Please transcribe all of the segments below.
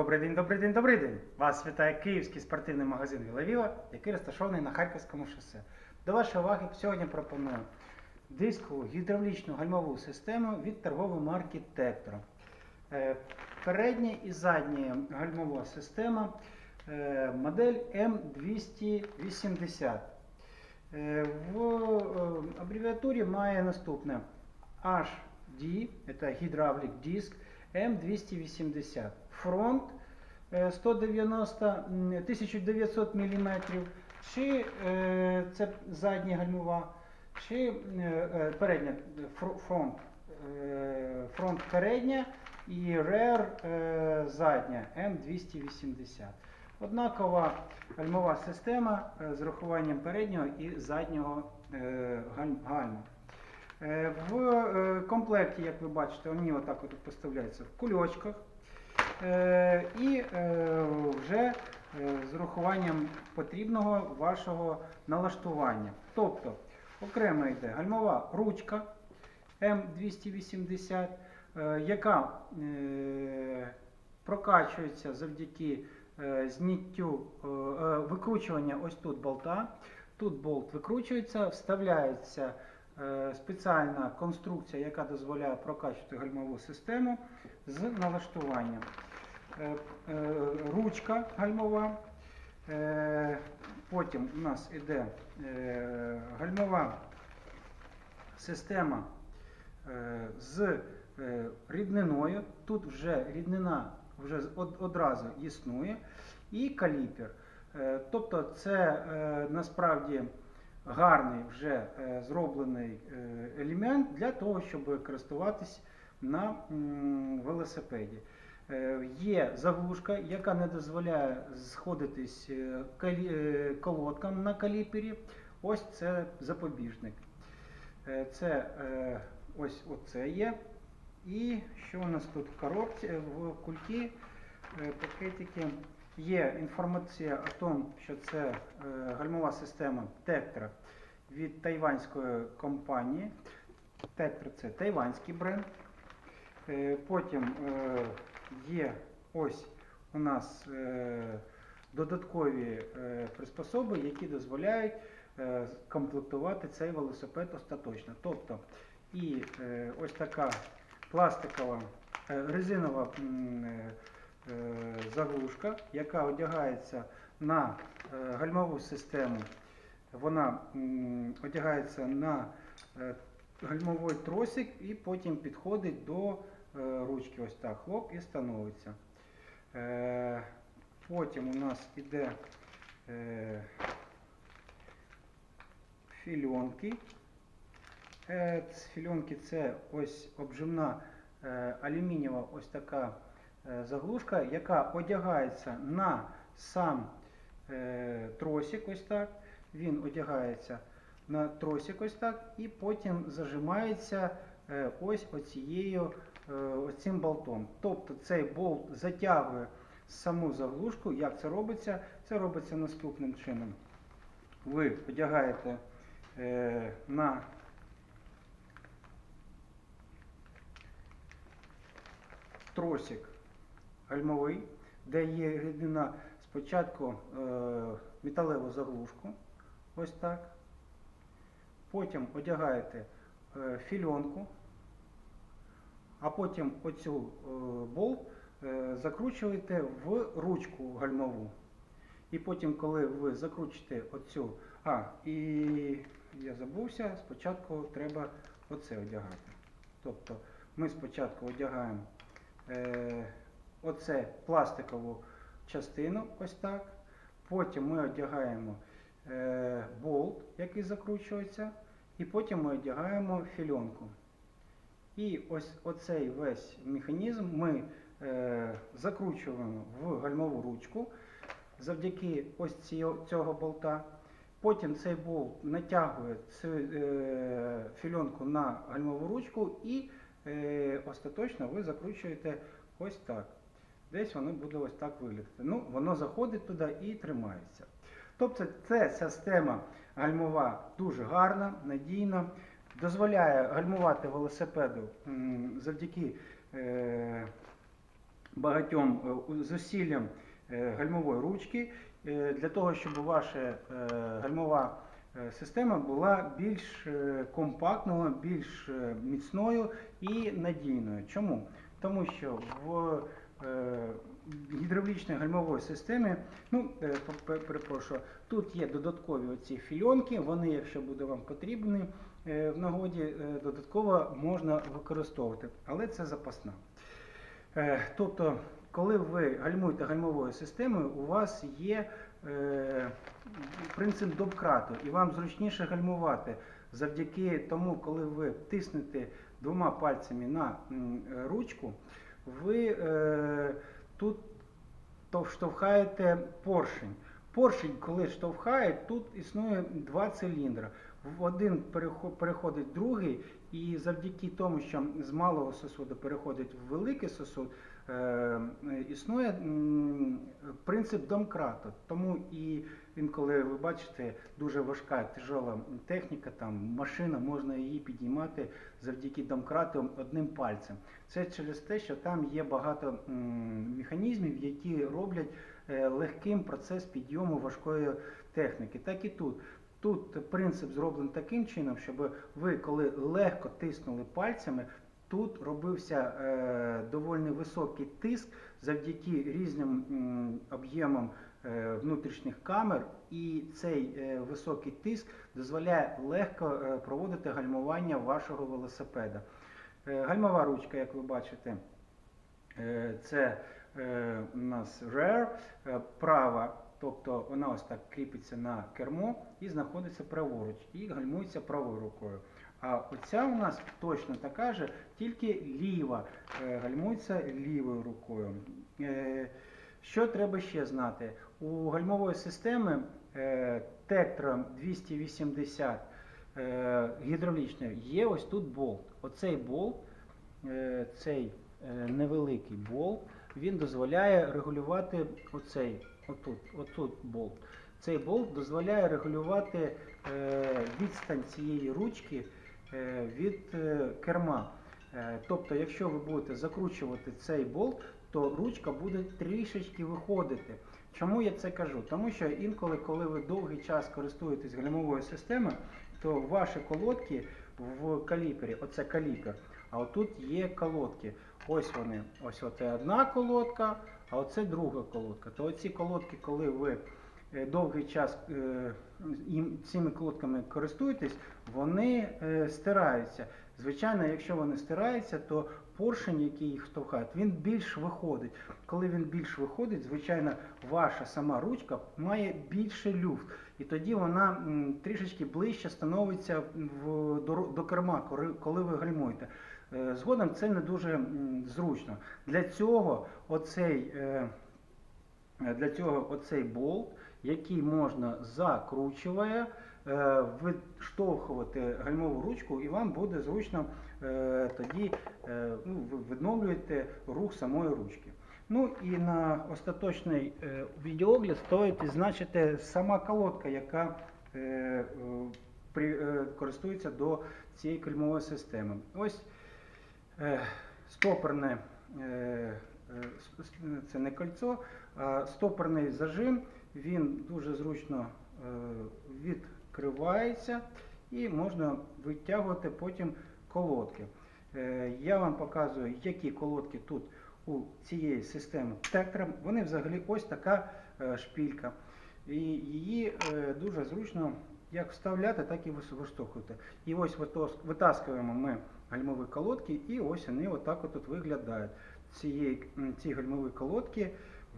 Добрий день, добрий день, добрий день! Вас вітає київський спортивний магазин Вілавіла, який розташований на Харківському шосе. До вашої уваги сьогодні пропоную дискову гідравлічну гальмову систему від торгової марки Tektro. Е, Передня і задня гальмова система е, модель М280. Е, В абревіатурі має наступне HD, це Hydraulic Disc М280. Фронт е, 190 1900 мм, чи е, це задня гальмова, чи е, е, передня фронт, фронт передня і рер задня М280. Однакова гальмова система з рахуванням переднього і заднього гальма. Е, В е, комплекті, як ви бачите, вони отак от поставляються в кульочках. Е, І вже з урахуванням потрібного вашого налаштування. Тобто окремо йде гальмова ручка М280, е, яка прокачується завдяки зняттю е, викручування ось тут болта. Тут болт викручується, вставляється спеціальна конструкція, яка дозволяє прокачувати гальмову систему з налаштуванням. Е, е, Ручка гальмова. Е, Потім у нас іде е, гальмова система е, з е, рідниною. Тут вже ріднина вже одразу існує. І каліпер. Е, Тобто це е, насправді гарний вже е, зроблений е, елемент для того, щоб користуватись на велосипеді. Е, Є заглушка, яка не дозволяє сходитись колодкам на каліпері. Ось це запобіжник. Це ось оце є. І що у нас тут в коробці, в культі пакетики. Є інформація о тому, що це е, гальмова система Tektro від тайванської компанії. Tektro це тайванський бренд. Е, Потім е, є ось у нас додаткові приспособи, які дозволяють комплектувати цей велосипед остаточно. Тобто і ось така пластикова резинова заглушка, яка одягається на е, гальмову систему. Вона одягається на е, гальмовий тросик і потім підходить до е, ручки. Ось так, хлоп, і становиться. Е, Потім у нас іде е, фільонки. Е, Фільонки це ось обжимна е, алюмінієва ось така е, заглушка, яка одягається на сам е, тросик, ось так. Він одягається на тросик ось так, і потім зажимається е, ось оцією, е, ось болтом. Тобто цей болт затягує саму заглушку. Як це робиться? Це робиться наступним чином. Ви одягаєте е, на тросик гальмовий, де є рідина спочатку е, металеву заглушку, ось так. Потім одягаєте е, фільонку, а потім оцю е, болт закручуєте в ручку гальмову. І потім, коли ви закручите оцю, а, і я забувся, спочатку треба оце одягати. Тобто ми спочатку одягаємо е, оце пластикову частину, ось так. Потім ми одягаємо е, болт, який закручується, і потім ми одягаємо фільонку. І ось оцей весь механізм ми е, закручуємо в гальмову ручку завдяки ось ці- цього болта. Потім цей болт натягує цю е, фільонку на гальмову ручку і е, остаточно ви закручуєте ось так. Десь воно буде ось так виглядати. Ну, воно заходить туди і тримається. Тобто ця система гальмова дуже гарна, надійна, дозволяє гальмувати велосипеду завдяки е, багатьом е, зусиллям е, гальмової ручки для того, щоб ваша гальмова система була більш компактною, більш міцною і надійною. Чому? Тому що в е, гідравлічній гальмової системі, ну, е, пе- пе- перепрошую, тут є додаткові оці фільонки, вони, якщо буде вам потрібні е, в нагоді, додатково можна використовувати, але це запасна. Тобто, коли ви гальмуєте гальмовою системою, у вас є принцип добкрату, і вам зручніше гальмувати завдяки тому, коли ви тиснете двома пальцями на ручку, ви е, тут то штовхаєте поршень. Поршень, коли штовхає, тут існує два циліндри. В один переходить другий, і завдяки тому, що з малого сосуду переходить в великий сосуд, е, існує принцип домкрату. Тому і інколи ви бачите дуже важка тяжела техніка, там машина, можна її підіймати завдяки домкрату одним пальцем. Це через те, що там є багато механізмів, які роблять е, легким процес підйому важкої техніки. Так і тут. Тут принцип зроблений таким чином, щоб ви, коли легко тиснули пальцями, тут робився е, доволі високий тиск завдяки різним об'ємам е, внутрішніх камер, і цей е, високий тиск дозволяє легко е, проводити гальмування вашого велосипеда. Е, Гальмова ручка, як ви бачите, е, це е, у нас rear, е, права, тобто вона ось так кріпиться на кермо і знаходиться праворуч, і гальмується правою рукою. А оця у нас точно така же, тільки ліва, е, гальмується лівою рукою. Е, Що треба ще знати? У гальмової системи Tektron 280 е, гідравлічної є ось тут болт. Оцей болт, е, цей невеликий болт, він дозволяє регулювати оцей, отут, отут болт. Цей болт дозволяє регулювати е, відстань цієї ручки е, від е, керма. Тобто, якщо ви будете закручувати цей болт, то ручка буде трішечки виходити. Чому я це кажу? Тому що інколи, коли ви довгий час користуєтесь гальмовою системою, то ваші колодки в каліпері, оце каліпер, а отут є колодки. Ось вони. Ось оце одна колодка, а оце друга колодка. То оці колодки, коли ви е, довгий час е, цими колодками користуєтесь, вони е, стираються. Звичайно, якщо вони стираються, то поршень, який їх штовхає, він більш виходить. Коли він більш виходить, звичайно, ваша сама ручка має більше люфт. І тоді вона трішечки ближче становиться до, керма, коли- ви гальмуєте. Е, Згодом це не дуже зручно. Для цього оцей, е, е, для цього оцей болт, який можна закручує, е, відштовхувати гальмову ручку, і вам буде зручно тоді ну, ви рух самої ручки. Ну і на остаточний відеогляд стоїть відзначити сама колодка, яка користується до цієї кальмової системи. Ось стопорне, е, е, це не кольцо, а стопорний зажим, він дуже зручно е, відкривається і можна витягувати потім колодки. Е, Я вам показую, які колодки тут у цієї системи Tektron. Вони взагалі ось така е, шпілька. І її е, дуже зручно як вставляти, так і виштовхувати. І ось витаскуємо ми гальмові колодки, і ось вони отак от виглядають. Цієї, ці гальмові колодки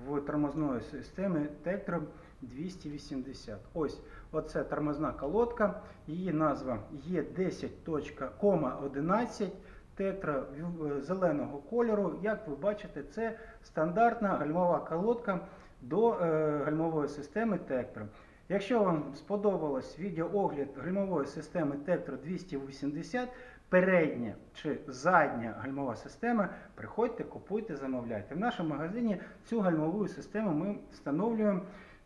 в тормозної системи Tektron 280. Ось оце тормозна колодка, її назва є 10.11 тетра в- зеленого кольору. Як ви бачите, це стандартна гальмова колодка до е, гальмової системи Tektron. Якщо вам сподобалось відеоогляд гальмової системи Tektro 280, передня чи задня гальмова система, приходьте, купуйте, замовляйте. В нашому магазині цю гальмову систему ми встановлюємо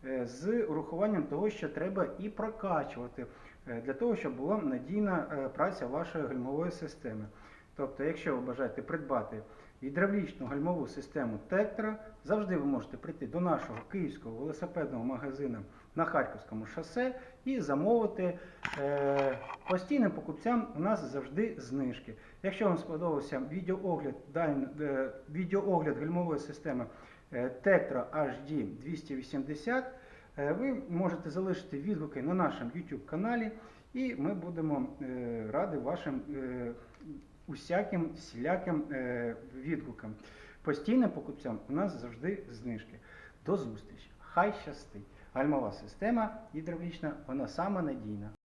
е, з урахуванням того, що треба і прокачувати е, для того, щоб була надійна е, праця вашої гальмової системи. Тобто, якщо ви бажаєте придбати гідравлічну гальмову систему Тектора, завжди ви можете прийти до нашого київського велосипедного магазину на Харківському шосе і замовити. Е, постійним покупцям у нас завжди знижки. Якщо вам сподобався відеоогляд, е, відеоогляд гальмової системи е, Tektro HD 280, е, ви можете залишити відгуки на нашому YouTube каналі, і ми будемо раді вашим усяким всіляким е, відгукам. Постійним покупцям у нас завжди знижки. До зустрічі! Хай щастить! Гальмова система гідравлічна, вона сама надійна.